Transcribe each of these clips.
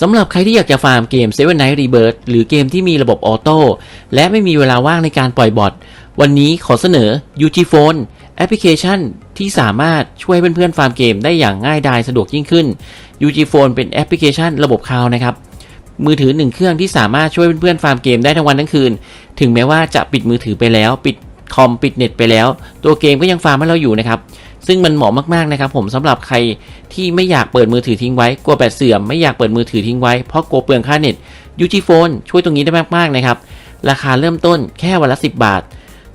สำหรับใครที่อยากจะฟาร์มเกม Seven Night Rebirth หรือเกมที่มีระบบออโต้และไม่มีเวลาว่างในการปล่อยบอทวันนี้ขอเสนอ UG Phone แอปพลิเคชันที่สามารถช่วยเพื่อนๆฟาร์มเกมได้อย่างง่ายดายสะดวกยิ่งขึ้น UG Phone เป็นแอปพลิเคชันระบบคลาวนะครับมือถือหนึ่งเครื่องที่สามารถช่วยเพื่อนๆฟาร์มเกมได้ทั้งวันทั้งคืน ถึงแม้ว่าจะปิดมือถือไปแล้ว ปิดคอมปิดเน็ตไปแล้ว ตัวเกมก็ยังฟาร์มให้เราอยู่นะครับ ซึ่งมันเหมาะมากๆนะครับผมสำหรับใครที่ไม่อยากเปิดมือถือทิ้งไว้กลัวแบตเสื่อมไม่อยากเปิดมือถือทิ้งไว้เพราะกลัวเปลืองค่าเน็ต UG Phone ช่วยตรงนี้ได้มากๆนะครับราคาเริ่มต้นแค่วันละ 10 บาท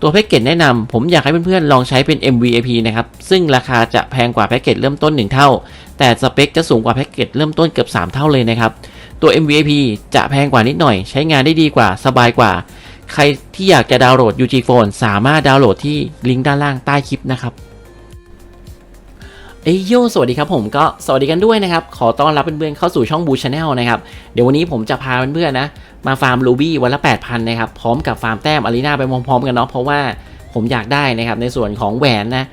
ตัวแพ็กเกจแนะนำผมอยากให้เพื่อนๆลองใช้เป็น MVAP นะครับซึ่งราคาจะแพงกว่าแพ็กเกจเริ่มต้น 1 เท่า แต่สเปคจะสูงกว่าแพ็กเกจเริ่มต้นเกือบ 3 เท่าเลยนะครับตัว MVAP จะแพงกว่านิดหน่อย ใช้งานได้ดีกว่าสบายกว่า ใครที่อยากจะดาวน์โหลด UG Phone สามารถดาวน์โหลดที่ลิงก์ด้านล่างใต้คลิปนะครับ เอยโยสวัสดีครับผมก็สวัสดีกันด้วยนะครับ ขอต้อนรับเพื่อนๆเข้าสู่ช่องบูชาแนลนะครับ เดี๋ยววันนี้ผมจะพาเพื่อนๆนะ มาฟาร์มรูบี้วันละ 8,000 นะครับ พร้อมกับฟาร์มแต้มอารีนาไปพร้อมๆกันเนาะเพราะว่าผมอยากได้นะครับในส่วนของแหวนนะ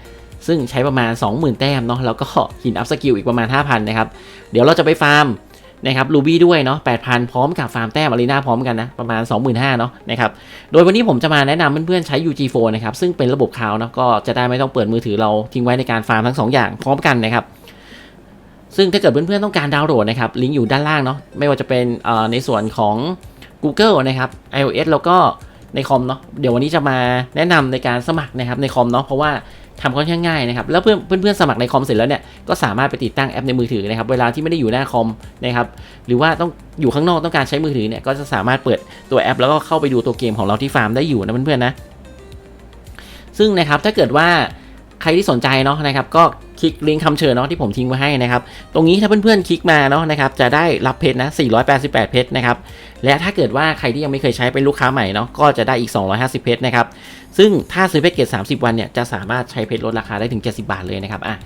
ซึ่งใช้ประมาณ 20,000 แต้มเนาะแล้วก็หินอัพสกิลอีกประมาณ 5,000 นะครับ เดี๋ยวเราจะไปฟาร์ม นะครับรูบี้ด้วยเนาะ8,000 พร้อมกับฟาร์มแต้มอารีนาพร้อมกันนะ ประมาณ 25,000เนาะนะครับโดยวันนี้ผมจะมาแนะนำเพื่อนๆใช้ UG4 นะครับซึ่งเป็นระบบคลาวนะก็จะได้ไม่ต้องเปิดมือถือเราทิ้งไว้ในการฟาร์มทั้งสองอย่างพร้อมกันนะครับซึ่งถ้าเกิดเพื่อนๆต้องการดาวน์โหลดนะครับลิงก์อยู่ด้านล่างเนาะไม่ว่าจะเป็นในส่วนของ Google นะครับ iOS แล้วก็ในคอมเนาะเดี๋ยววันนี้จะมาแนะนำในการสมัครนะครับในคอมเนาะเพราะว่าทำค่อนข้างง่ายนะครับแล้วเพื่อนเพื่อนๆสมัครในคอมเสร็จแล้วเนี่ย ก็สามารถไปติดตั้งแอปในมือถือนะครับ เวลาที่ไม่ได้อยู่หน้าคอมนะครับ หรือว่าต้องอยู่ข้างนอกต้องการใช้มือถือเนี่ย ก็จะสามารถเปิดตัวแอป แล้วก็เข้าไปดูตัวเกมของเราที่ฟาร์มได้อยู่นะเพื่อนๆนะ ซึ่งนะครับถ้าเกิดว่าใครที่สนใจเนาะนะครับ ก็ คลิกลิงก์คำเชิญเนาะที่ผมทิ้งไว้ให้นะครับ ตรงนี้ถ้าเพื่อนๆคลิกมาเนาะนะครับจะได้รับเพชรนะ 488 เพชรนะครับ และถ้าเกิดว่าใครที่ยังไม่เคยใช้เป็นลูกค้าใหม่เนาะก็จะได้อีก 250 เพชรนะครับ ซึ่งถ้าซื้อแพ็กเกจ30 วันเนี่ยจะสามารถใช้เพชรลดราคาได้ถึง 70 บาทเลยนะครับอะ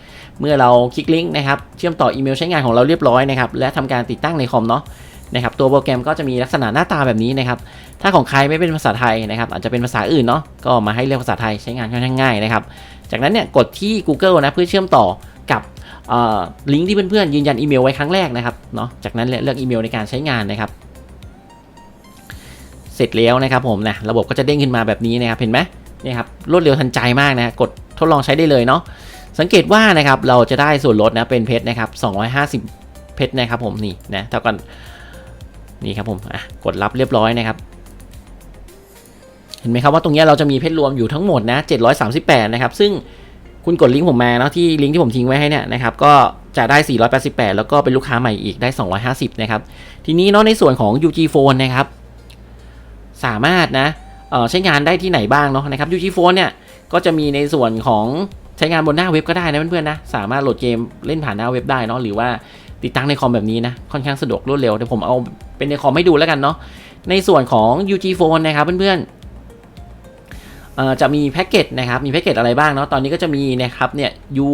เมื่อเราคลิกลิงก์นะครับเชื่อมต่ออีเมลใช้งานของเราเรียบร้อยนะครับและทำการติดตั้งในคอมเนาะ นะครับตัวโปรแกรมก็จะมีลักษณะหน้าตาแบบนี้นะครับถ้าของใครไม่เป็นภาษาไทยนะครับอาจจะเป็นภาษาอื่นเนาะก็มาให้เลือกภาษาไทยใช้งานค่อนข้างง่ายนะครับจากนั้นเนี่ยกดที่ Google นะเพื่อเชื่อมต่อกับลิงก์ที่เพื่อนๆยืนยันอีเมลไว้ครั้งแรกนะครับเนาะจากนั้นเลือกอีเมลในการใช้งานนะครับ เสร็จแล้วนะครับผมนะระบบก็จะเด้งขึ้นมาแบบนี้นะครับเห็นไหมนี่ครับรวดเร็วทันใจมากนะกดทดลองใช้ได้เลยเนาะสังเกตว่านะครับเราจะได้ส่วนลดนะเป็นเพชรนะครับ250 เพชรนะครับผมนี่นะเท่ากัน นี่ครับผมอะกดรับเรียบร้อยนะครับเห็นไหมครับว่าตรงนี้เราจะมีเพชรรวมอยู่ทั้งหมดนะ 738 นะครับ ซึ่งคุณกดลิงก์ผมมาเนาะที่ลิงก์ที่ผมทิ้งไว้ให้เนี่ยนะครับก็จะได้ 488 แล้วก็เป็นลูกค้าใหม่อีกได้ 250 นะครับ ทีนี้เนาะในส่วนของ UG Phone นะครับ สามารถนะใช้งานได้ที่ไหนบ้างเนาะนะครับ UG Phone เนี่ยก็จะมีในส่วนของใช้งานบนหน้าเว็บก็ได้นะเพื่อนๆนะสามารถโหลดเกมเล่นผ่านหน้าเว็บได้เนาะหรือว่าติดตั้งในคอมแบบนี้นะค่อนข้างสะดวกรวดเร็วเดี๋ยวผมเอา เป็นในคอมให้ดูแล้วกันเนาะในส่วนของ UG Phone นะครับเพื่อนๆจะมีแพ็กเกจนะครับมีแพ็กเกจอะไรบ้างเนาะตอนนี้ก็จะมีนะครับเนี่ย U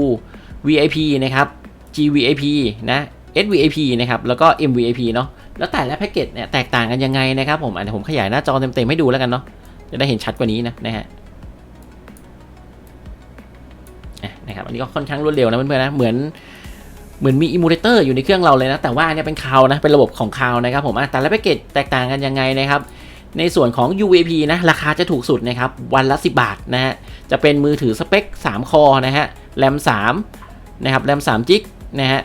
VIP นะครับ G VIP นะ S VIP นะครับแล้วก็ M VIP เนาะแล้วแต่ละแพ็กเกจเนี่ยแตกต่างกันยังไงนะครับผมอันนี้ผมขยายหน้าจอเต็มๆให้ดูแล้วกันเนาะจะได้เห็นชัดกว่านี้นะนะฮะอะนะครับอันนี้ก็ค่อนข้างรวดเร็วนะเพื่อนๆนะเหมือน เหมือนมีอิมูเลเตอร์อยู่ในเครื่องเราเลยนะ แต่ว่าเนี้ยเป็นคาวนะ เป็นระบบของคาวนะครับผมแต่ละแพ็กเกจแตกต่างกันยังไงนะครับ ในส่วนของ UVP นะ ราคาจะถูกสุดนะครับ วันละ 10 บาทนะฮะ จะเป็นมือถือสเปค 3 คอนะฮะ แรม 3 นะครับ แรม 3 จิกนะฮะ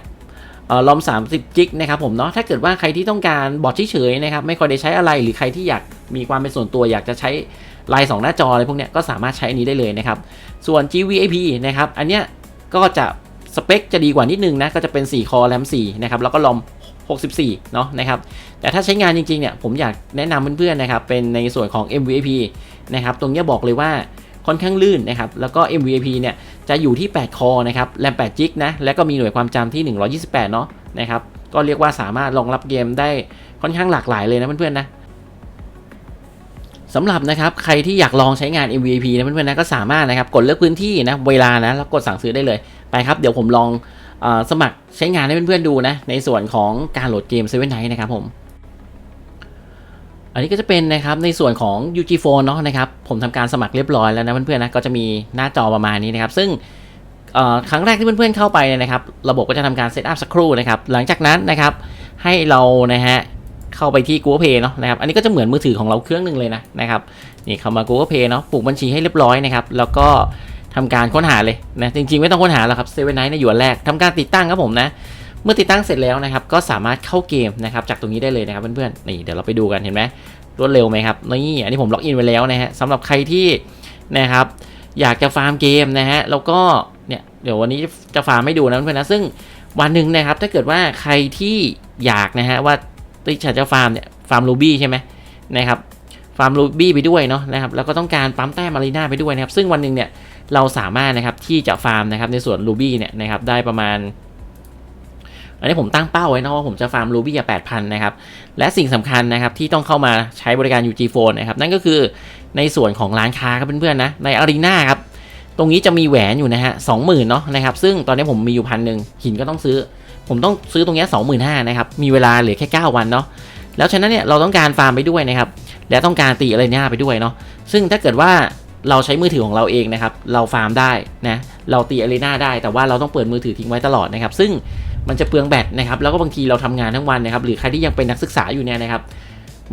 อ่อรอม 30 จิกนะครับผมเนาะ ถ้าเกิดว่าใครที่ต้องการบอทเฉยๆนะครับ ไม่ค่อยได้ใช้อะไร หรือใครที่อยากมีความเป็นส่วนตัวอยากจะใช้ลน์2หน้าจออะไรพวกเนี้ยก็สามารถใช้อันนี้ได้เลยนะครับ ส่วน GVIP นะครับ อันเนี้ยก็จะ สเปคจะดีกว่านิดนึงนะก็จะเป็น 4 คอแรม4นะครับแล้วก็รอม 64 เนาะนะครับแต่ถ้าใช้งานจริงๆเนี่ยผมอยากแนะนำเพื่อนๆนะครับเป็นในส่วนของ MVP นะครับตรงนี้บอกเลยว่าค่อนข้างลื่นนะครับ แล้วก็ MVP เนี่ยจะอยู่ที่ 8 คอนะครับแรม8จิกนะ แล้วก็มีหน่วยความจำที่ 128 เนาะนะครับ ก็เรียกว่าสามารถรองรับเกมได้ค่อนข้างหลากหลายเลยนะเพื่อนๆนะสำหรับนะครับใครที่อยากลองใช้งาน MVP นะเพื่อนๆนะก็สามารถนะครับกดเลือกพื้นที่นะเวลานะแล้วกดสั่งซื้อได้เลย ครับ เดี๋ยวผมลองอสมัครใช้งานให้เพื่อนๆดูนะ ในส่วนของการโหลดเกม Seven Night นะครับผม อันนี้ก็จะเป็นนะครับในส่วนของ UG Phone เนาะนะครับ ผมทำการสมัครเรียบร้อยแล้วนะเพื่อนๆนะก็จะมีหน้าจอประมาณนี้นะครับ ซึ่งครั้งแรกที่เพื่อนๆเข้าไปเนี่ยนะครับ ระบบก็จะทำการเซตอัพสักครู่นะครับ หลังจากนั้นนะครับ ให้เรานะฮะเข้าไปที่ Google Play เนาะนะครับ อันนี้ก็จะเหมือนมือถือของเราเครื่องหนึ่งเลยนะนะครับ นี่เข้ามา Google Play เนาะปลูกบัญชีให้เรียบร้อยนะครับ แล้วก็ ทำการค้นหาเลยนะจริงๆ ไม่ต้องค้นหาแล้วครับเซเว่นไนท์นี่ยอยู่อันแรกทำการติดตั้งครับผมนะ เมื่อติดตั้งเสร็จแล้วนะครับ ก็สามารถเข้าเกมนะครับจากตรงนี้ได้เลยนะครับเพื่อนๆนี่เดี๋ยวเราไปดูกันเห็นไหมรวดเร็วไหมครับนี่อันนี้ผมล็อกอินไว้แล้วนะฮะสำหรับใครที่นะครับอยากจะฟาร์มเกมนะฮะแล้วก็เนี่ยเดี๋ยววันนี้จะฟาร์มให้ดูนะเพื่อนๆนะซึ่งวันหนึ่งนะครับถ้าเกิดว่าใครที่อยากนะฮะว่าติฉันจะฟาร์มเนี่ยฟาร์มรูบี้ใช่ไหมนะครับ ฟาร์มรูบี้ไปด้วยเนาะนะครับแล้วก็ต้องการปั๊มแต้มมารีนาไปด้วยนะครับซึ่งวันหนึ่งเนี่ยเราสามารถนะครับที่จะฟาร์มนะครับในส่วนรูบี้เนี่ยนะครับได้ประมาณ อันนี้ผมตั้งเป้าไว้นะว่าผมจะฟาร์มรูบี้อะแปดพันนะครับและสิ่งสำคัญนะครับที่ต้องเข้ามาใช้บริการ UG Phone นะครับนั่นก็คือในส่วนของร้านค้าครับเพื่อนๆนะในอารีนาครับตรงนี้จะมีแหวนอยู่นะฮะสองหมื่นเนาะนะครับซึ่งตอนนี้ผมมีอยู่พันหนึ่งหินก็ต้องซื้อ ผมต้องซื้อตรงนี้สองหมื่นห้านะครับมีเวลาเหลือแค่ 9 วันเนาะแล้วฉะนั้นเนี่ยเราต้องการฟาร์มไปด้วยนะครับ และต้องการตีอารีนาไปด้วยเนาะซึ่งถ้าเกิดว่าเราใช้มือถือของเราเองนะครับ เราฟาร์มได้นะเราตีอารีนาได้แต่ว่าเราต้องเปิดมือถือทิ้งไว้ตลอดนะครับ ซึ่งมันจะเปลืองแบตนะครับแล้วก็บางทีเราทำงานทั้งวันนะครับ หรือใครที่ยังเป็นนักศึกษาอยู่เนี่ยนะครับ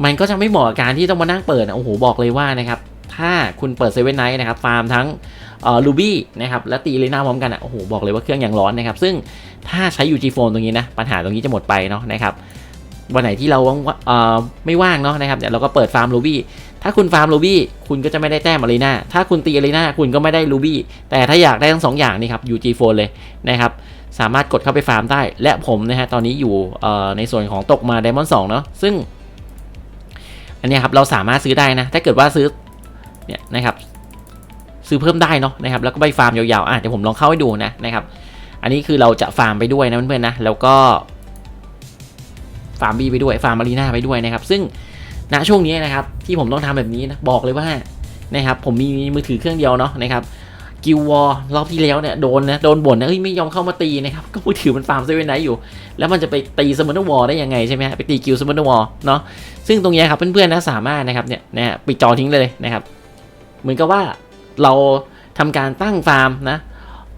มันก็จะไม่เหมาะกับการที่ต้องมานั่งเปิดนะโอ้โหบอกเลยว่านะครับถ้าคุณเปิดเซเว่นไนท์นะครับฟาร์มทั้งลูบี้นะครับและตีเลน่าพร้อมกันอะโอ้โหบอกเลยว่าเครื่องอย่างร้อนนะครับ ซึ่งถ้าใช้ UG Phone ตรงนี้นะปัญหาตรงนี้จะหมดไปเนาะนะครับ วันไหนที่เราว่างไม่ว่างเนาะนะครับเดี๋ยวเราก็เปิดฟาร์มลูบี้ถ้าคุณฟาร์มลูบี้คุณก็จะไม่ได้แต้มอารีนาถ้าคุณตีอารีนาคุณก็ไม่ได้ลูบี้แต่ถ้าอยากได้ทั้งสองอย่างนี่ครับ UG Phone เลยนะครับสามารถกดเข้าไปฟาร์มได้ และผมนะฮะตอนนี้อยู่ในส่วนของตกมาไดมอนด์สเนาะซึ่ง อันนี้ครับเราสามารถซื้อได้นะ ถ้าเกิดว่าซื้อเนี่ยนะครับซื้อเพิ่มได้เนาะนะครับแล้วก็ไปฟาร์มยาวๆอะเดี๋ยวผมลองเข้าให้ดูนะนะครับ อันนี้คือเราจะฟาร์มไปด้วยนะเพื่อนๆนะแล้วก็ ฟาร์มบีไปด้วยฟาร์มมารีนาไปด้วยนะครับ ซึ่งณช่วงนี้นะครับที่ผมต้องทำแบบนี้นะบอกเลยว่านะครับผมมีมือถือเครื่องเดียวเนาะนะครับกิววอลรอบที่แล้วเนี่ยโดนนะโดนบ่นนะเอ้ยไม่ยอมเข้ามาตีนะครับก็มือถือมันฟาร์มเซเว่นไนท์อยู่ แล้วมันจะไปตีสมอนวอลได้ยังไงใช่ไหมฮะไปตีกิวสมอนวอลเนาะซึ่งตรงนี้ครับเพื่อนๆนะสามารถนะครับเนี่ยนะฮะปิดจอทิ้งเลยนะครับ เหมือนกับว่าเราทำการตั้งฟาร์มนะ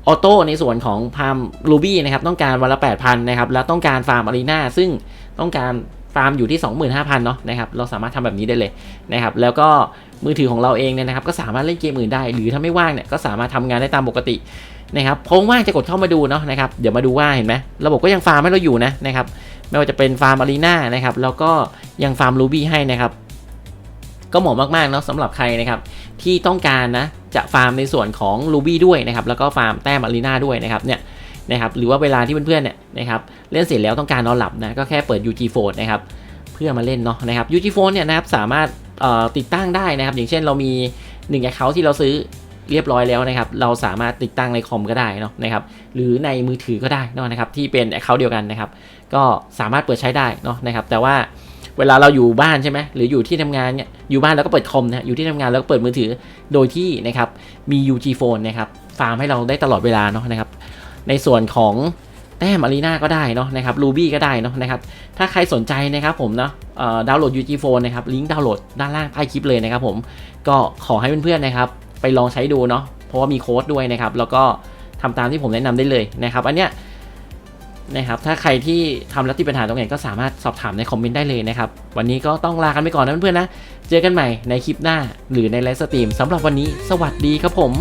ออโต้ในส่วนของฟาร์มลูบี้นะครับต้องการวันละ 8,000 นะครับ แล้วต้องการฟาร์มอารีนาซึ่ง ต้องการฟาร์มอยู่ที่ 25,000เนาะนะครับเราสามารถทำแบบนี้ได้เลยนะครับแล้วก็มือถือของเราเองเนี่ยนะครับก็สามารถเล่นเกมอื่นได้ หรือถ้าไม่ว่างเนี่ยก็สามารถทำงานได้ตามปกตินะครับพงว่างจะกดเข้ามาดูเนาะนะครับเดี๋ยวมาดูว่าเห็นไหมระบบก็ยังฟาร์มให้เราอยู่นะนะครับไม่ว่าจะเป็นฟาร์มอารีนานะครับแล้วก็ยังฟาร์มลูบี้ให้นะครับก็เหมาะมากๆเนาะสำหรับใครนะครับที่ต้องการนะจะฟาร์มในส่วนของ Ruby ด้วยนะครับแล้วก็ฟาร์มแต้มอารีนาด้วยนะครับเนี่ย นะครับหรือว่าเวลาที่เพื่อนๆเนี่ยนะครับเล่นเสร็จแล้วต้องการนอนหลับนะก็แค่เปิด UG Phone นะครับเพื่อมาเล่นเนาะนะครับ UG Phone เนี่ยนะครับสามารถติดตั้งได้นะครับ อย่างเช่นเรามี1 account ที่เราซื้อเรียบร้อยแล้วนะครับ เราสามารถติดตั้งในคอมก็ได้เนาะนะครับ หรือในมือถือก็ได้เนาะนะครับ ที่เป็น account เดียวกันนะครับ ก็สามารถเปิดใช้ได้เนาะนะครับ แต่ว่าเวลาเราอยู่บ้านใช่ไหมหรืออยู่ที่ทำงานเนี่ย อยู่บ้านแล้วก็เปิดคอมนะ อยู่ที่ทำงานแล้วก็เปิดมือถือ โดยที่นะครับ มี UG Phone นะครับ ฟาร์มให้เราได้ตลอดเวลาเนาะนะครับ ในส่วนของแต้มอารีนาก็ได้เนาะนะครับ Ruby ก็ได้เนาะนะครับถ้าใครสนใจนะครับผมเนาะดาวน์โหลด UG Phone นะครับลิงก์ดาวน์โหลดด้านล่างใต้คลิปเลยนะครับผมก็ขอให้เพื่อนๆนะครับไปลองใช้ดูเนาะเพราะว่ามีโค้ดด้วยนะครับแล้วก็ทำตามที่ผมแนะนำได้เลยนะครับอันเนี้ยนะครับถ้าใครที่ทำแล้วติดปัญหาตรงไหนก็สามารถสอบถามในคอมเมนต์ได้เลยนะครับ วันนี้ก็ต้องลากันไปก่อนนะเพื่อนๆนะ เจอกันใหม่ในคลิปหน้าหรือในไลฟ์สตรีมสำหรับวันนี้ สวัสดีครับผม